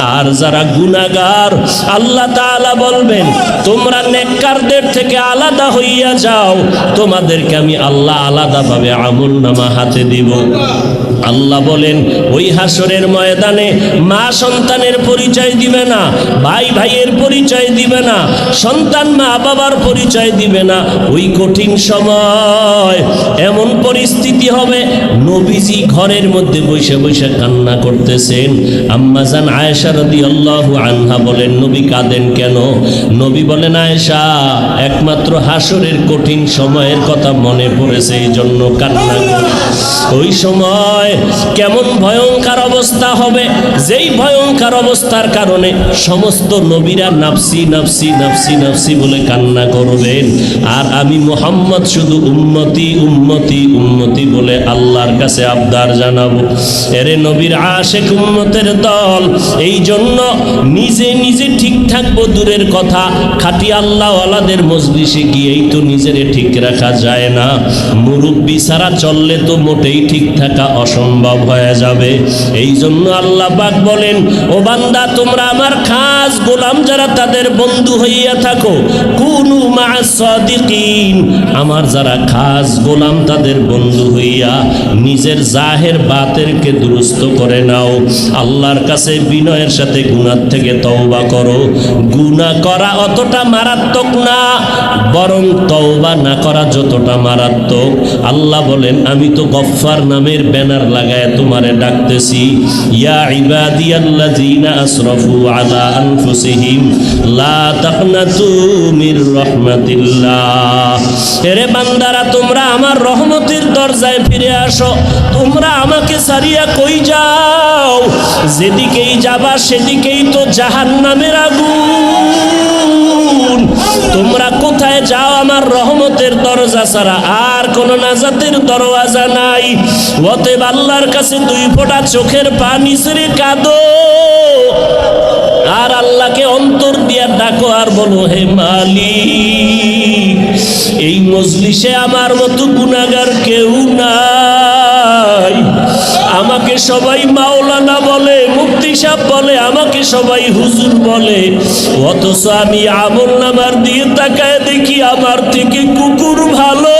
আর যারা গুনাগার আল্লাহ তাআলা বলবেন, তোমরা নেককারদের থেকে আলাদা হইয়া যাও। তোমাদেরকে আমি আল্লাহ আলাদাভাবে আমল নামা হাতে দিব। আল্লাহ বলেন, ওই হাসরের ময়দানে মা সন্তানের পরিচয় দিবে না, ভাই ভাইয়ের পরিচয় দিবে না, সন্তান মা বাবার পরিচয় দিবে না। ওই কঠিন সময় এমন পরিস্থিতি হবে, নবীজি ঘরের মধ্যে বসে বসে কান্না করতেছেন। আম্মাজান আয়েশা রদি আল্লাহ আনহা বলেন, নবী কাঁদেন কেন? নবী বলেন, আয়েশা, একমাত্র হাসরের কঠিন সময়ের কথা মনে পড়েছে এই জন্য কান্না ওই সময় কেমন ভয়ঙ্কর অবস্থা হবে? যেই ভয়ঙ্কর অবস্থার কারণে সমস্ত নবীরা নাফসি নাফসি নাফসি নাফসি বলে কান্না করবেন। আর আমি মোহাম্মদ শুধু উন্নতি উন্নতি উন্নতি বলে আল্লাহর কাছে আবদার জানাব। এরে নবীর আশেক উন্মতের দল এই জন্য নিজে নিজে ঠিক থাকব দূরের কথা খাটি আল্লাহ আল্লাহওয়ালাদের মজলিসে গিয়েই তো নিজেরে ঠিক রাখা যায় না। মুরব্বী ছাড়া চললে তো মোটেই ঠিক থাকা অসম্ভব। হয়ে যাবে। এই জন্য আল্লাহ পাক বলেন, ও বান্দা, তোমরা আমার খাস গোলাম যারা, তাদের বন্ধু হইয়া থাকো। কুনু মা সাদিকিন। আমার যারা খাস গোলাম, তাদের বন্ধু হইয়া নিজের জাহের বাতেরকে দুরুস্ত করে নাও। আল্লাহর কাছে বিনয়ের সাথে গুনার থেকে তওবা করো। গুনাহ করা অতটা মারাত্মক না, বরং তওবা না করা যতটা মারাত্মক। আল্লাহ বলেন, আমি তো গফফার নামের ব্যানার লাগায় তোমারে ডাকতেছি, ইয়া ইবাদিয়াল্লাযীনা আসরাফু আলা আনফুসিহিম, লা তাকনাতু মির রাহমাতিল্লাহ। এরে বান্দারা, তোমরা আমার রহমতের দরজায় ফিরে আসো, তোমরা আমাকে সারিয়া কই যাও? যেদিকেই যাবা, সেদিকেই তো জাহান্নামের আগুন। তোমরা কোথায় যাও, আমার রহমতের দরজা ছাড়া আর কোন নাজাতের দরওয়াজা নাই। অতএব আল্লাহর কাছে দুই ফোঁটা চোখের পানি ছেড়ে কাঁদো। আর আল্লাহকে অন্তর দিয়া ডাকো আর বলো, হে মালিক, এই মজলিসে আমার মতো গুনাগার কেউ নাই। আমাকে সবাই মাওলানা বলে মুক্তি সাহ বলে, আমাকে সবাই হুজুর বলে। অথচ আমি আমল নামার দিয়ে তাকায় দেখি আমার থেকে কুকুর ভালো।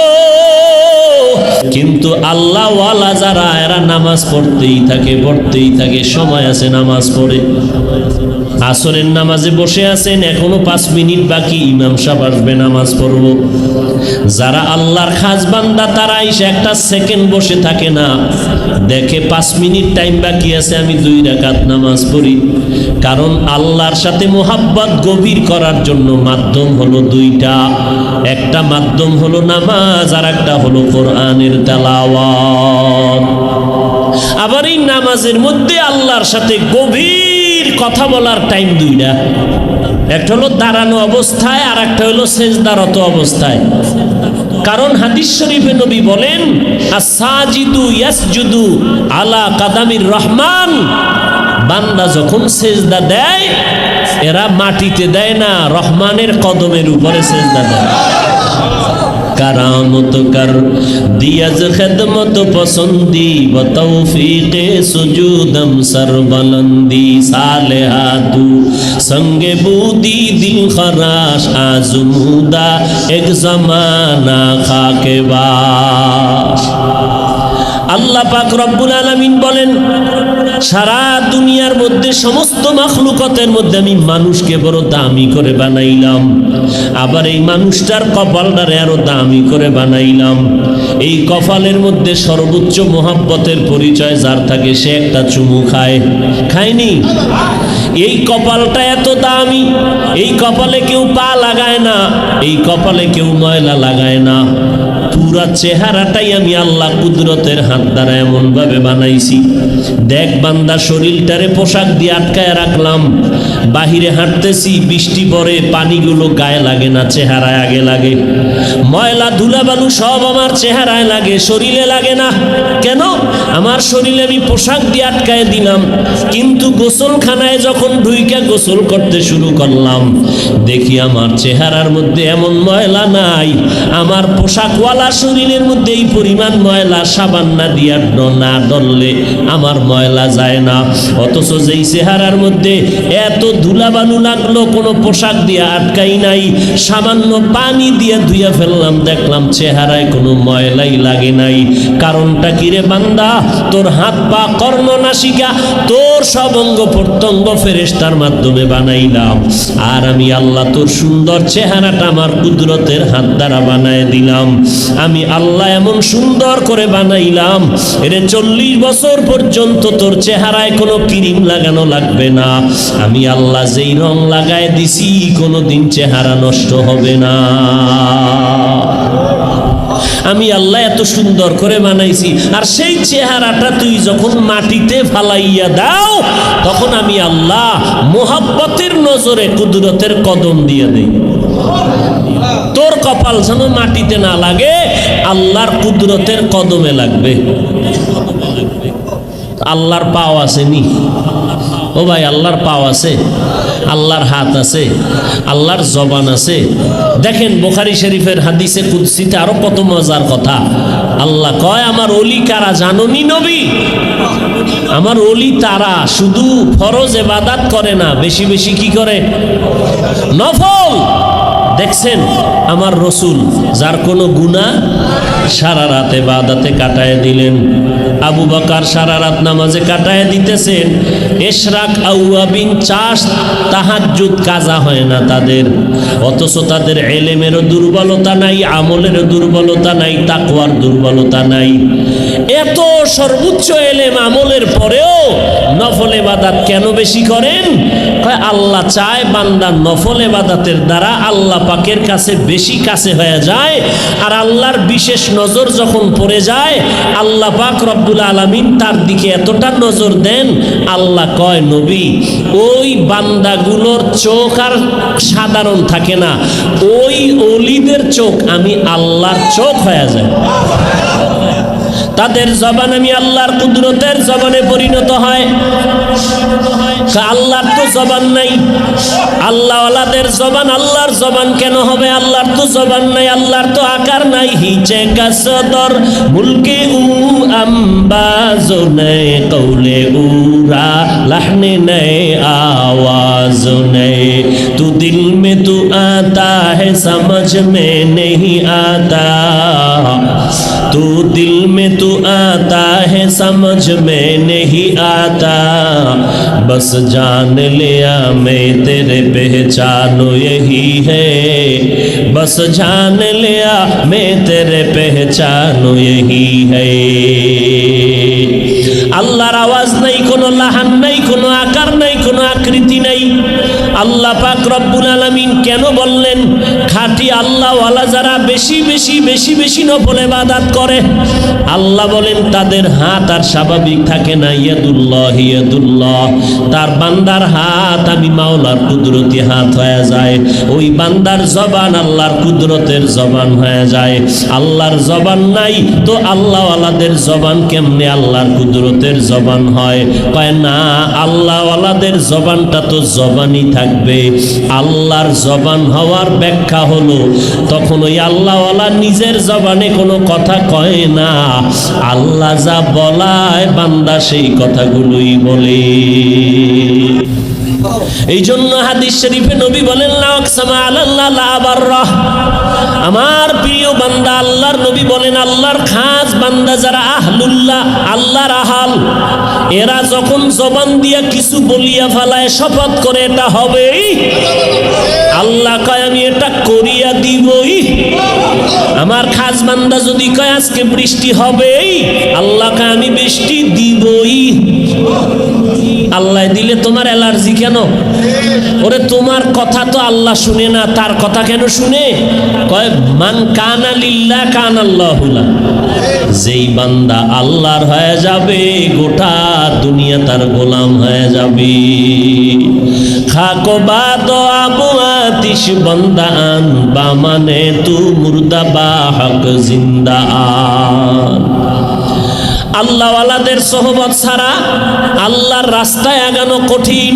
কিন্তু আল্লাহ ওয়ালা যারা, এরা নামাজ পড়তেই থাকে পড়তেই থাকে, সময় আছে নামাজ পড়ে। আসরের নামাজে বসে আছেন, এখনও পাঁচ মিনিট বাকি, ইমাম সাহেব আসবে, নামাজ পড়ব। যারা আল্লাহর খাস বান্দা, তারা এসে একটা সেকেন্ড বসে থাকে না। দেখে পাঁচ মিনিট টাইম বাকি আছে, আমি দুই রাকাত নামাজ পড়ি। কারণ আল্লাহর সাথে মোহাব্বত গভীর করার জন্য মাধ্যম হলো দুইটা। একটা মাধ্যম হলো নামাজ আর একটা হলো কোরআনের আবার এই নামাজের মধ্যে আল্লাহর সাথে গভীর কথা বলার টাইম দুইটা। একটা হলো দাঁড়ানো অবস্থায় আর একটা হলো সেজদারত অবস্থায়। কারণ হাদিস শরীফে নবী বলেন আসাজিদু ইয়াসজুদু আলা কাদামির রহমান। বান্দা যখন সেজদা দেয়, এরা মাটিতে দেয় না, রহমানের কদমের উপরে সেজদা দেয়। কারামত কর, দিয়াজ খেদমত পসন্দি বতৌফিকে সুজুদম সর বলন্দি সালেহাতু সঙ্গে বুদি দিল খরাশ আজমুদা এক জমানা খাকে বাস। আল্লাহ পাক রব্বুল আলামিন বলেন সারা দুনিয়ার মধ্যে সমস্ত মাখলুকতের মধ্যে আমি মানুষকে বড় দামি করে বানাইলাম। আবার এই মানুষটার কপালটারে আরও দামি করে বানাইলাম। এই কপালের মধ্যে সর্বোচ্চ মোহাব্বতের পরিচয় যার থাকে, সে একটা চুমু খায়। খায়নি? এই কপালটা এত দামি, এই কপালে কেউ পা লাগায় না, এই কপালে কেউ ময়লা লাগায় না। পুরা চেহারাটাই আমি আল্লাহ কুদরতের হাত দ্বারা এমন ভাবে বানাইছি। দেখ বান্দা, শরীরটারে পোশাক দিয়ে আটকায় রাখলাম। বাহিরে হাঁটতেছি, বৃষ্টি পরে পানিগুলো গায়ে লাগে না, চেহারায় আগে লাগে। ময়লা, ধুলাবালু সব আমার চেহারায় লাগে, শরীরে লাগে না। কেন? আমার শরীরে আমি পোশাক দিয়ে আটকায় দিলাম। কিন্তু গোসলখানায় যখন ঢুইকা গোসল করতে শুরু করলাম, দেখি আমার চেহারার মধ্যে এমন ময়লা নাই। আমার পোশাকওয়ালা শরীরের মধ্যে এই পরিমাণ ময়লা সাবান না দিয়া না ডললে আমার ময়লা যায় না। অথচ যেই চেহারার মধ্যে এত ধুলাবালু লাগল, কোনো পোশাক দিয়ে আটকাই নাই, সামান্য পানি দিয়ে ধুইয়া ফেললাম, দেখলাম চেহারায় কোনো ময়লাই লাগে নাই। কারণটা কি রে বান্দা? তোর হাত পা কর্ণ নাসিকা তোর সব অঙ্গ প্রত্যঙ্গ ফেরেস্তার মাধ্যমে বানাইলাম। আর আমি আল্লাহ তোর সুন্দর চেহারাটা আমার কুদরতের হাত দ্বারা বানায় দিলাম। আমি আল্লাহ এমন সুন্দর করে বানাইলাম। এর চল্লিশ বছর পর্যন্ত তোর চেহারায় কোনো ক্রিম লাগানো লাগবে না। আমি আল্লাহ যেই রং লাগায় দিছি কোনো দিন চেহারা নষ্ট হবে না। আমি আল্লাহ এত সুন্দর করে বানাইছি, আর সেই চেহারাটা তুই যখন মাটিতে ফালাইয়া দাও, তখন আমি আল্লাহ মোহাব্বতের নজরে কুদরতের কদম দিয়ে দেই। তোর কপাল যেন মাটিতে না লাগে আল্লাহর কুদরতের কদমে লাগবে। আল্লাহর পাও আসেনি। ও ভাই, আল্লাহর পাও আছে, আল্লাহর হাত আছে, আল্লাহর জবান আছে। দেখেন বোখারি শরীফের হাদিসে কুদ্সিতে আরও কত মজার কথা। আল্লাহ কয়, আমার অলি কারা জাননি নবী? আমার অলি তারা শুধু ফরজ এবাদাত করে না, বেশি বেশি কি করে? নফল! দেখছেন? আমার রসুল, যার কোনো গুণা সারা রাতে বাদাতে কাটায় দিলেন। আবু বাকার সারা রাত নামাজে কাটায় দিতেছেন। এশরাক, আউয়াবিন, চাষ, তাহাজ্জুদ কাজা হয় না তাদের। অথচ তাদের এলেমেরও দুর্বলতা নাই, আমলেরও দুর্বলতা নাই, তাকওয়ার দুর্বলতা নাই। এত সর্বোচ্চ এলেম আমলের পরেও নফল এবাদাত কেন বেশি করেন? আল্লাহ চায় বান্দা নফল এবাদাতের দ্বারা আল্লাহ পাকের কাছে বেশি কাছে হয়ে যায় আর আল্লাহর বিশেষ নজর যখন পড়ে যায়, আল্লাহ পাক রব্বুল আলমিন তার দিকে এতটা নজর দেন, আল্লাহ কয়, নবী, ওই বান্দাগুলোর চোখ আর সাধারণ থাকে না, ওই অলিদের চোখ, আমি আল্লাহর চোখ হয়ে যায়। তাদের জবান আমি আল্লাহর কুদরতের জবানে পরিণত হয় তা আল্লাহর তো জবান নাই আল্লাহওয়ালাদের জবান আল্লাহর জবান কেন হবে আল্লাহর তো জবান নাই আল্লাহর তো আকার নাই হিচে কাসদর মুলকে উ আম্বাজো নে কৌলে উরা লহনে নে आवाज ने तू दिल में तू आता है समझ में नहीं आता तू दिल में तू आता है समझ में नहीं आता बस जान लिया मैं तेरे पहचानो यही है बस जान लिया मैं तेरे पहचानो यही है আল্লাহর আওয়াজ নাই কোনো লাহান নাই কোনো আকার নাই কোনো আকৃতি নাই আল্লাহ পাক রব্বুল আলামিন কেন বললেন, খাঁটি আল্লাহওয়ালা যারা বেশি বেশি বেশি বেশি নফল ইবাদত করে, আল্লাহ বলেন তাদের হাত আর স্বাভাবিক থাকে না, ইয়াদুল্লাহ ইয়াদুল্লাহ। তার বান্দার হাত আমি মাওলার কুদরতি হাত হয়ে যায়, ওই বান্দার জবান আল্লাহর কুদরতের জবান হয়ে যায়। আল্লাহর জবান নাই তো আল্লাহওয়ালাদের জবান কেমনে আল্লাহর কুদরতের জবান হয়? কয় না, আল্লাহওয়ালাদের জবানটা তো জবানই থাকবে। আল্লাহর জবান হওয়ার ব্যাখ্যা হলো, তখন ওই আল্লাহওয়ালা নিজের জবানে কোনো কথা কয় না। আল্লাহ যা বলায় বান্দা সেই কথাগুলোই বলে। এই জন্য হাদিস শরীফে নবী বলেন আমার প্রিয় বান্দা, আল্লাহর নবী বলেন, আল্লাহর খাস বান্দা যারা আহলুল্লাহ, আল্লাহর আহাল, এরা যখন জবান দিয়া কিছু বলিয়া ফেলায়, শপথ করে এটা হবেই। আল্লাহ কয়, আমি এটা করিয়া দিবই। আমার খাস বান্দা যদি কয়, আজকে বৃষ্টি হবেই। আল্লাহ কয়, আমি বৃষ্টি দিবই। আল্লাহ দিলে তোমার অ্যালার্জি কেন? ওরে, তোমার কথা তো আল্লাহ শুনে না, তার কথা কেন শুনে? কয়, মান কানা লিল্লাহ, কান আল্লাহুলা যেই বান্দা আল্লাহর হয়ে যাবে, গোটা দুনিয়া তার গোলাম হয়ে যাবে। খাকো বাদ আবু আতিশ বন্দা আন বা মানে তু মুর্দা বা হক জিন্দা আন আল্লাহওয়ালাদের সোহবত ছাড়া আল্লাহর রাস্তায় আগানো কঠিন।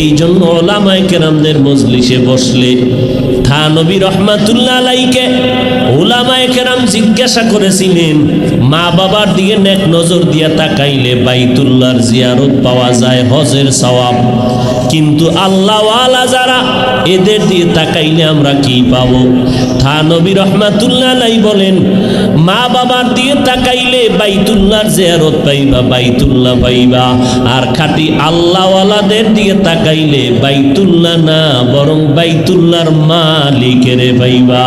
এই জন্য ওলামায় কেরামদের মজলিসে বসলে থা নবী রহমাতুল্লাহ আলাইকে ওলামায় কেরাম জিজ্ঞাসা করেছিলেন, মা বাবার দিকে নেক নজর দিয়া তাকাইলে বাইতুল্লাহর জিয়ারত পাওয়া যায় হজের সওয়াব। কিন্তু আল্লাহওয়ালা যারা, এদের দিয়ে তাকাইলে আমরা কি পাব? থা নবী রহমাতুল্লাহ আলাই বলেন, মা বাবার দিয়ে তাকাইলে বাইতুল্লাহর জিয়ারত পাইবা, বাইতুল্লাহ পাইবা। আর খাটি আল্লাহওয়ালাদের দিয়ে তাকাইলে বাইতুল্লাহ না, বরং বাইতুল্লাহর মালিকেরে পাইবা।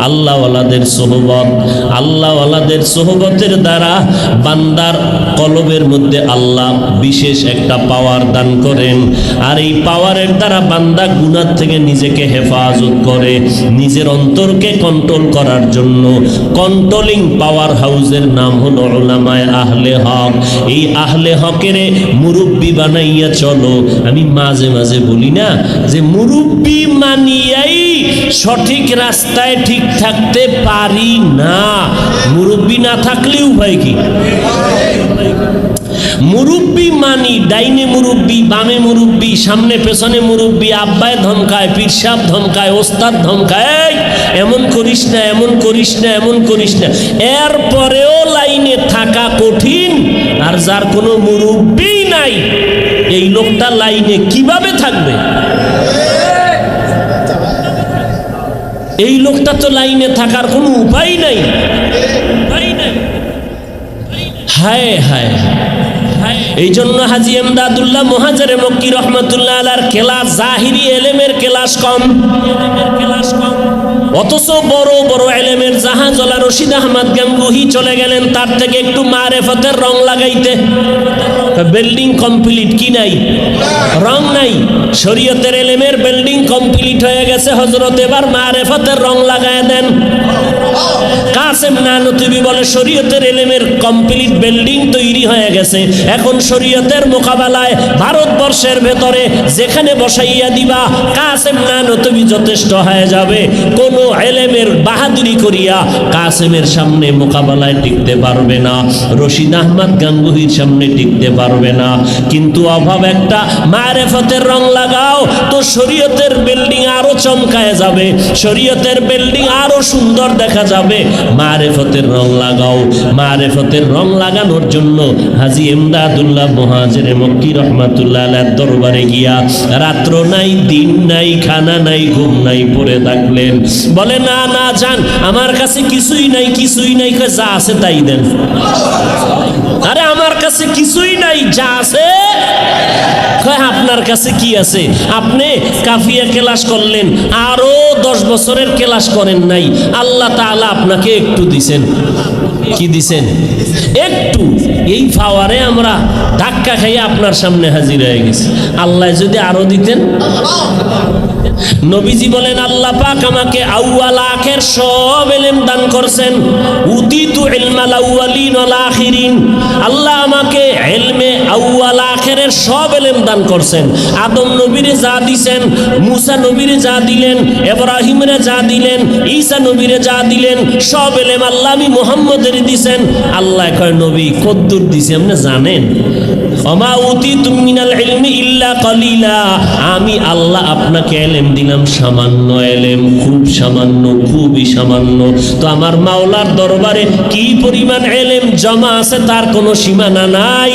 আল্লাহওয়ালাদের সোহবত, আল্লাহওয়ালাদের সোহবতের দ্বারা বান্দার কলবের মধ্যে আল্লাহ বিশেষ একটা পাওয়ার দান করেন। আর এই পাওয়ারের দ্বারা বান্দা গুনার থেকে নিজেকে হেফাজত করে, নিজের অন্তরকে কন্ট্রোল করার জন্য। কন্ট্রোলিং পাওয়ার হাউসের নাম হলো ওলামায় আহলে হক। এই আহলে হকের মুরব্বী বানাইয়া চলো। আমি মাঝে মাঝে বলি না যে মুরব্বী মানিয়াই সঠিক রাস্তায় ঠিক থাকতে পারি না। মুরব্বী না থাকলে উপায় কি? মুরব্বী মানি, ডাইনে মুরব্বী, বামে মুরব্বী, সামনে পেছনে মুরব্বী, আব্বায় ধমকায় পিরসাব ধমকায়, ওস্তাদ ধমকায় এমন করিস না, এমন করিস না, এমন করিস না। এরপরেও লাইনে থাকা কঠিন, আর যার কোনো মুরব্বী নাই, এই লোকটা লাইনে কীভাবে থাকবে? এই লোকটা তো লাইনে থাকার কোনো উপায় নাই। উপায় নাই। হায় হায়। এই জন্য হাজি এমদাদুল্লাহ মহাজারে মক্কি রহমতুল্লাহ আলার কেলাস জাহিরি এলেমের কেলাস কম কেলাস কম। অথচ বড় বড় এলেমের জাহাজলা রশিদ আহমদ গাঙ্গুহি চলে গেলেন, তার থেকে একটু মারেফতের রং লাগাইতে। বিল্ডিং কমপ্লিট কি নাই? রং নাই। শরীয়তের এলেমের বিল্ডিং কমপ্লিট হয়ে গেছে হজরত এবার মারেফতের রং লাগায় দেন। কাসেম নানতুবি বলে শরীয়তের এলেমের কমপ্লিট বিল্ডিং তৈরি হয়ে গেছে। এখন শরীয়তের মোকাবেলায় ভারতবর্ষের ভেতরে যেখানে বসাইয়া দিবা, কাসেম নানতুবি যথেষ্ট হয়ে যাবে। কোনো এলেমের বাহাদুরি করিয়া কাসেমের সামনে মোকাবেলায় টিকতে পারবে না। রশিদ আহমদ গাঙ্গুহির সামনে টিকতে পারবে না। কিন্তু অভাব একটা, মারেফতের রং লাগাও তো শরীয়তের বিল্ডিং আরও চমকায় যাবে। শরীয়তের বিল্ডিং আরও সুন্দর দেখা যাবে। মারেফতের রং লাগাও। মারেফতের রং লাগানোর জন্য হাজি এমদাদুল্লাহ মহাজের মক্কি রহমাতুল্লাহ দরবারে গিয়া, রাত্র নাই, দিন নাই, খানা নাই, ঘুম নাই, পড়ে থাকলেন। বলে, না না যান আমার কাছে কিছুই নাই কিছুই নাই যা আছে তাই দেন। আরে, আমার কাছে কিছুই নাই, যা আছে। আপনার কাছে কি আছে? আপনি কাফিয়া ক্লাস করলেন, আরও দশ বছরের ক্লাস করেন নাই। আল্লাহ তাআলা আপনাকে একটু দিছেন। কি দিছেন? একটু। এই ফাওয়ারে আমরা ধাক্কা খাইয়ে আপনার সামনে হাজির হয়ে গেছি। আল্লাহ যদি আরও দিতেন। নবীজি বলেন, আল্লাহ পাক আমাকে আউয়াল আখের সব এলেম দান করছেন। উদিতু ইলমাল আউয়ালিন ওয়াল আখিরিন। আল্লাহ আমাকে ইলমে আউয়াল আখেরের সব এলেম দান করছেন। আদম নবীরে যা দিছেন, মুসা নবীরে যা দিলেন, ইব্রাহিমরে যা দিলেন, ঈসা নবীরে যা দিলেন, সব এলেম আল্লাহ আমি মুহাম্মদের দিছেন। আল্লাহ কয়, নবী কদ্দুর দিছে, আপনি জানেন? অমা উতি মিনাল ইলমি ইল্লা কলিলা। আমি আল্লাহ আপনাকে এলেম দিলাম। সামান্য এলেম, খুব সামান্য, খুবই সামান্য। তো আমার মাওলার দরবারে কি পরিমাণ এলেম জমা আছে তার কোনো সীমানা নাই?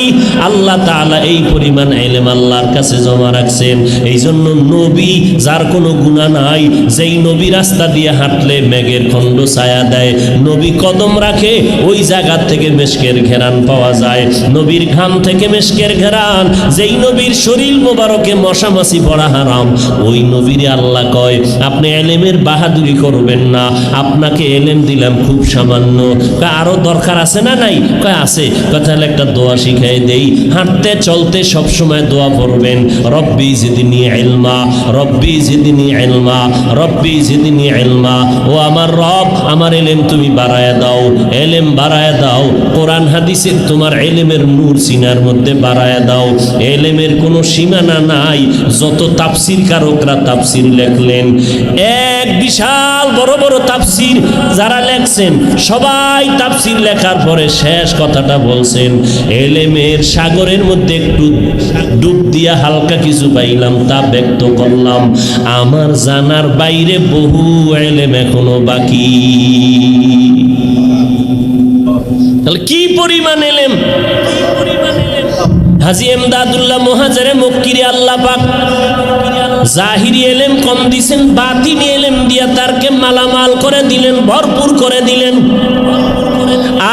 আল্লাহ তাআলা এই পরিমাণ এলেম আল্লাহর কাছে জমা রাখছেন। এই জন্য নবী, যার কোনো গুণা নাই, যেই নবী রাস্তা দিয়ে হাঁটলে মেঘের খণ্ড ছায়া দেয়। নবী কদম রাখে, ওই জায়গা থেকে মেশকের ঘেরান পাওয়া যায়। নবীর ঘাম থেকে মেশকের ঘেরান, যেই নবীর শরীর মোবারকে মশামাছি পড়া হারাম, ওই নবীরে আল্লাহ কয়, আপনি এলেমের বাহাদুরি করবেন না। আপনাকে এলেম দিলাম খুব সামান্য। কয়, আরও দরকার আছে না নাই? কয়, আছে। তাহলে একটা দোয়া শিখাই দেই। হাঁটতে চলতে সব সময় দোয়া পড়বেন। রব্বি জিদিনি ইলমা, রব্বি জিদিনি ইলমা, রব্বি জিদিনি ইলমা। ও আমার রব, আমার এলেম তুমি বাড়ায় দাও। এলেম বাড়ায় দাও। কোরআন হাদিসের তোমার এলেমের নূর সিনার মধ্যে বাড়ায় দাও। এলেমের কোনো সীমানা নাই। যত তাফসির কারকরা তাফসির লেখলেন। এক বিশাল বড় বড় তাফসির যারা লেখছেন, সবাই তাফসির লেখার পরে শেষ কথাটা বলছেন, এলেমের সাগরের মধ্যে একটু ডুব দিয়া হালকা কিছু পাইলাম তা ব্যক্ত করলাম। আমার জানার বাইরে বহু এলেম এখনও বাকি। কি পরিমাণ এলেম? হাজি এমদাদুল্লাহ মহাজারে মক্কিরে আল্লাহ পাক জাহিরি এলেম কম দিছেন, বাতিনি এলেম দিয়া তারকে মালামাল করে দিলেন, ভরপুর করে দিলেন।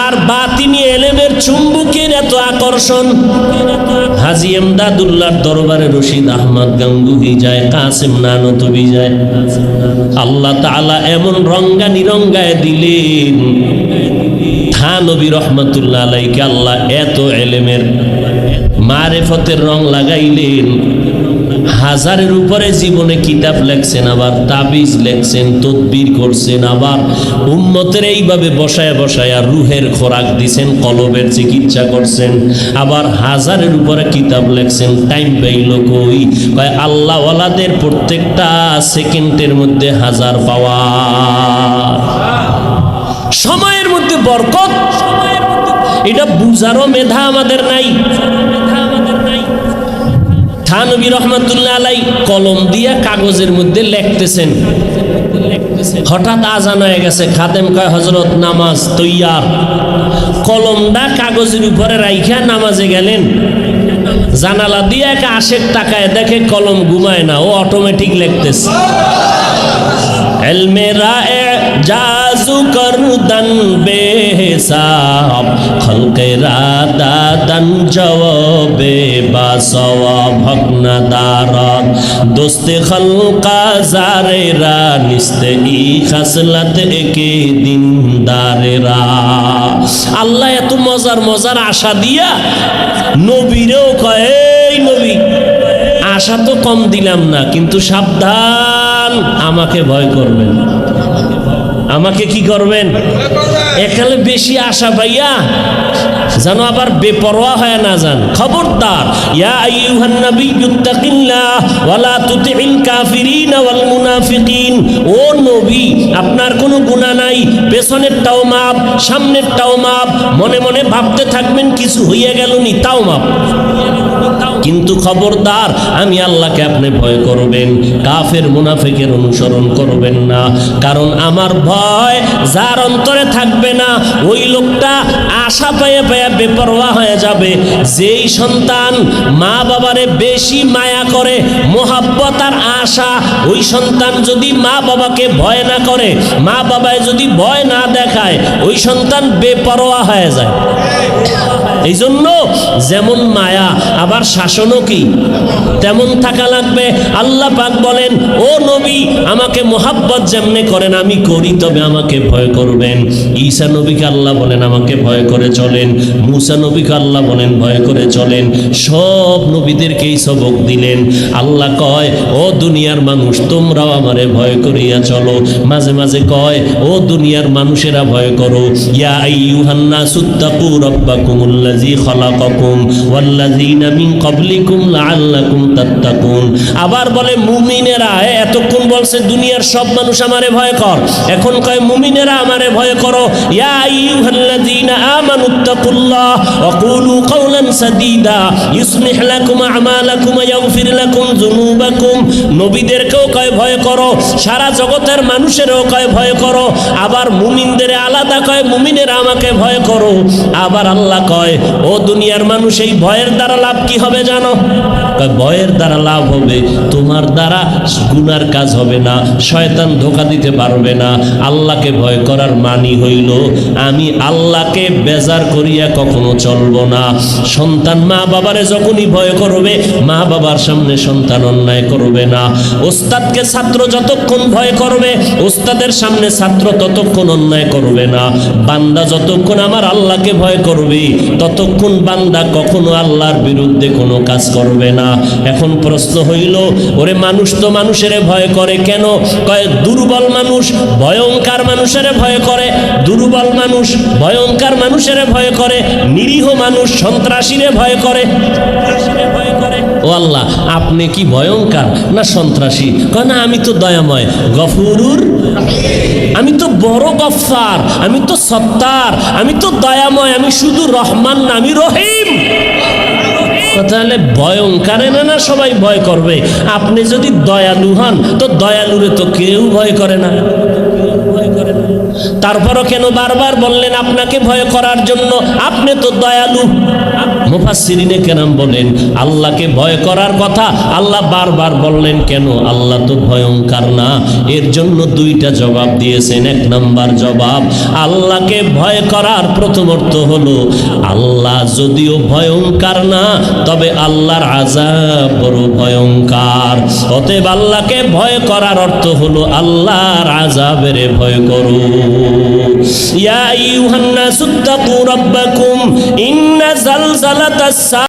আর বাতিনি এলেমের চুম্বুকের এত আকর্ষণ, হাজি এমদাদুল্লাহর দরবারে রশিদ আহমদ গাঙ্গুহি যায়, কাসেম নানতবি যায়। আল্লাহ তাআলা এমন রঙ্গানি নিরঙ্গায় দিলেন। থা নবী রহমতুল্লাহ আলাইকে আল্লাহ এত এলেমের মারেফতের রং লাগাইলেন। হাজারের উপরে জীবনে কিতাব লেখছেন, আবার তাবিজ লেখছেন, তদবির করছেন, আবার উম্মতের এইভাবে বসায় বসায় রুহের খোরাক দিছেন, কলবের চিকিৎসা করছেন, আবার হাজারের উপরে কিতাব লেখছেন, টাইম পাইল কই? কয় আল্লাহ ওয়ালাদের প্রত্যেকটা সেকেন্ডের মধ্যে হাজার পাওয়া। সময়ের মধ্যে বরকত। এটা বুঝারও মেধা আমাদের নাই। থানবী রহমতুল্লাহ আলাই কলম দিয়া কাগজের মধ্যে লেখতেছেন। হঠাৎ আজান হয়ে গেছে, খাদেম কয় হজরত নামাজ তৈয়ার। কলমটা কাগজের উপরে রাইখা নামাজে গেলেন। জানালা দিয়ে এক আশের টাকায় দেখে কলম ঘুমায় না, ও অটোমেটিক লেখতেছে। হেলমেরা যা রাজু করদন বেসাব খলকে রাদা দন জবে বাসব ভগ্ন দার দোস্তে খলকা জারে রা, নিস্তে ই খাসলত একে দিন দারেরা আল্লাহ এত মজার মজার আশা দিয়া নবীরেও কয়ে নবী, আশা তো কম দিলাম না, কিন্তু সাবধান, আমাকে ভয় করবেন আমাকে কি করবেন? একালে বেশি আশা পাইয়া যেন আবার বেপরোয়া হয় না যান। খবরদার, ইয়া আইয়ুহান নবী, ইত্তাকিল্লাহ, ওয়ালা তুতিল কাফিরিন ওয়াল মুনাফিকিন। ও নবী, আপনার কোনো গুনাহ নাই পেছনেরটাও মাপ সামনেরটাও মাপ, মনে মনে ভাবতে থাকবেন, কিছু হইয়া গেল নি, তাও মাপ। কিন্তু খবরদার, আমি আল্লাহকে আপনি ভয় করবেন, কাফের মুনাফিকের অনুসরণ করবেন না। কারণ আমার ভয় যার অন্তরে থাকবে না, ওই লোকটা আশা পেয়ে পেয়ে বেপরোয়া হয়ে যাবে। যেই সন্তান মা বাবারে বেশি মায়া করে, মোহাব্বত আর আশা, ওই সন্তান যদি মা বাবাকে ভয় না করে মা বাবায় যদি ভয় না দেখায়, ওই সন্তান বেপরোয়া হয়ে যায়। এই জন্য যেমন মায়া, আবার শাসনও কি? তেমন থাকা লাগবে। আল্লাহ পাক বলেন, ও নবী, আমাকে মোহাব্বত যেমনে করেন আমি করি, তবে আমাকে ভয় করবেন। ঈসা নবীকে আল্লাহ বলেন, আমাকে ভয় করে চলেন। মুসা নবীকে আল্লাহ বলেন, ভয় করে চলেন। সব নবীদেরকেই সবক দিলেন। আল্লাহ কয়, ও দুনিয়ার মানুষ, তোমরাও আমারে ভয় করিয়া চলো। মাঝে মাঝে কয়, ও দুনিয়ার মানুষেরা ভয় করো। ইয়া আইয়ুহান্না সুত্তাকু রাব্বাকুমুল্লাযী খালাকাকুম ওয়াল্লাযীনা মিন আবার বলে, মুমিনেরা এতক্ষণ বলছে, দুনিয়ার সব মানুষ আমারে ভয় কর। এখন কয়, মুমিনেরা আমারে ভয় করো। নবীদেরকেও কয়, ভয় করো। সারা জগতের কয়, ভয় করো। আবার মুমিনদের আলাদা কয়, মুমিনেরা আমাকে ভয় করো। আবার আল্লাহ কয়, ও দুনিয়ার মানুষ, এই ভয়ের দ্বারা লাভ কি হবে জানো? ভয়ের দ্বারা লাভ হবে, তোমার দ্বারা গুনার কাজ হবে না, শয়তান ধোকা দিতে পারবে না, আল্লাহকে ভয় করার মানি হইল, আমি আল্লাহকে বেজার করিয়া কখনো চলবো না। সন্তান মা বাবারে যখনই ভয় করবে, মা বাবার সামনে সন্তান অন্যায় করবে না। ওস্তাদকে ছাত্র যতক্ষণ ভয় করবে, ওস্তাদের সামনে ছাত্র ততক্ষণ অন্যায় করবে না। বান্দা যতক্ষণ আমার আল্লাহকে ভয় করবে, ততক্ষণ বান্দা কখনো আল্লাহর বিরুদ্ধে কোনো কাজ করবে না। এখন প্রশ্ন হইল, ওরে মানুষ তো মানুষের ভয় করে কেন? কয়, দুর্বল মানুষ ভয়ঙ্কর মানুষের ভয় করে। দুর্বল মানুষ ভয়ঙ্কর মানুষের ভয় করে। নিরীহ মানুষ সন্ত্রাসীরে ভয় করে। ভয় করে ও আল্লাহ, আপনি কি ভয়ঙ্কর না সন্ত্রাসী? কয়, না, আমি তো দয়াময়। গফুরুর? আমি তো বড় গফার আমি তো সত্তার, আমি তো দয়াময়, আমি শুধু রহমান না, আমি রহিম। তাহলে ভয়ঙ্কারে না না সবাই ভয় করবে? আপনি যদি দয়ালু হন, তো দয়ালুরে তো কেউ ভয় করে না। ভয় করে না। তারপরও কেন বারবার বললেন আপনাকে ভয় করার জন্য? আপনি তো দয়ালু। মুফাসসিরিনে কেরাম বলেন, আল্লাহকে ভয় করার কথা আল্লাহ বারবার বললেন, কেন? আল্লাহ তো ভয়ঙ্কর না। এর জন্য দুইটা জবাব দিয়েছেন। এক নাম্বার জবাব, আল্লাহকে ভয় করার প্রথম অর্থ হলো, আল্লাহ যদিও ভয়ঙ্কর না, তবে আল্লাহর আজাব বড় ভয়ঙ্কর। অতএব আল্লাহকে ভয় করার অর্থ হলো, আল্লাহর আজাবের ভয় করো ইয়া আইয়ুহান নাসু তাকু রাব্বাকুম ইন্না জালজালাতাস